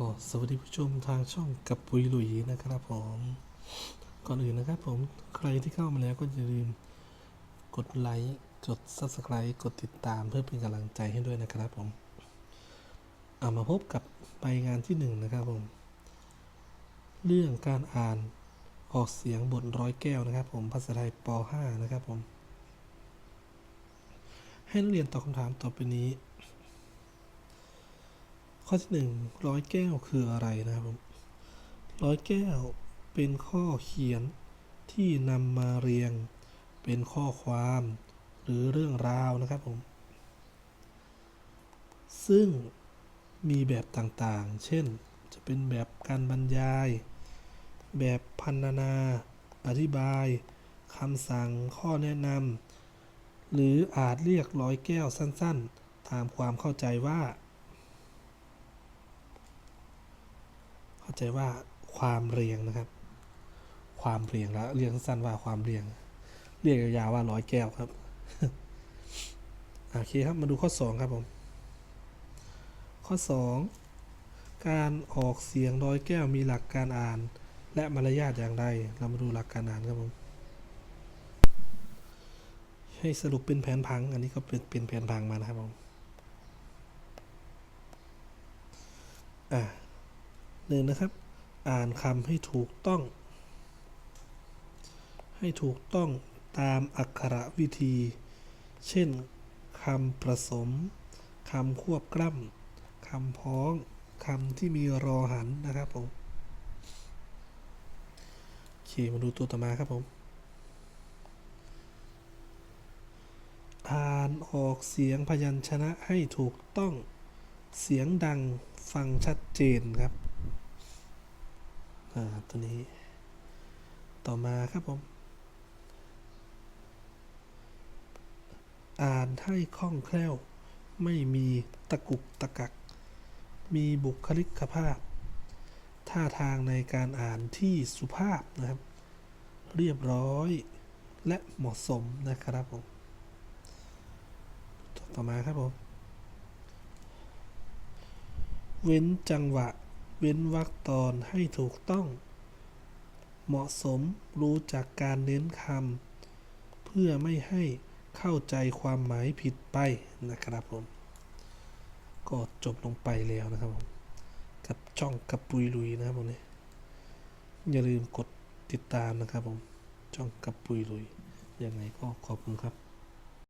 ก็สวัสดีผู้ชมทางช่องกับปุยหลุยนะครับผม ก่อนอื่นนะครับผมใครที่เข้ามาแล้วก็อย่าลืมกดไลค์กด subscribe กดติดตามเพื่อเป็นกำลังใจให้ด้วยนะครับผมเอามาพบกับไปงานที่หนึ่งนะครับผม เรื่องการอ่านออกเสียงบทร้อยแก้วนะครับผมภาษาไทยป .5 นะครับผม ให้นักเรียนตอบคำถามต่อไปนี้ ข้อที่หนึ่งร้อยแก้วคืออะไรนะครับผมร้อยแก้วเป็นข้อเขียนที่นำมาเรียง เป็นข้อความหรือเรื่องราวนะครับผม ซึ่งมีแบบต่างๆ เช่น จะเป็นแบบการบรรยาย แบบพันนานาอธิบายคำสั่งข้อแนะนำหรืออาจเรียกร้อยแก้วสั้นๆ ตามความเข้าใจว่า เข้า ใจว่าความเรียงนะครับ ความเรียงแล้วเรียงสั้นว่าความเรียง เรียกยาวๆว่าร้อยแก้วครับโอเคครับมาดูข้อ 2 ครับผม ข้อ 2 การออกเสียงร้อยแก้วมีหลักการอ่าน และมารยาทอย่างไร เรามาดูหลักการอ่านครับผม ให้สรุปเป็นแผนพัง อันนี้ก็เป็นเป็นแผนพังมานะครับผม อ่า หนึ่งนะครับ อ่านคำให้ถูกต้อง ให้ถูกต้องตามอักขระวิธี เช่นคำผสมคำควบกล้ำคำพ้องคำที่มีรอหันนะครับผมโอเคมาดูตัวต่อมาครับผมอ่านออกเสียงพยัญชนะให้ถูกต้องเสียงดังฟังชัดเจนครับ อ่าตัวนี้ ต่อมาครับผม อ่านให้คล่องแคล่ว ไม่มีตะกุกตะกัก มีบุคลิกภาพ ท่าทางในการอ่านที่สุภาพนะครับ เรียบร้อยและเหมาะสมนะครับผม ต่อมาครับผม เว้นจังหวะ เว้นวรรคตอนให้ถูกต้อง เหมาะสมรู้จักการเน้นคำเพื่อไม่ให้เข้าใจความหมายผิดไปนะครับผม ก็จบลงไปแล้วนะครับผม กับช่องกับปุยลุยนะครับผมนี่อย่าลืมกดติดตามนะครับผม ช่องกับปุยลุยยังไงก็ขอบคุณครับ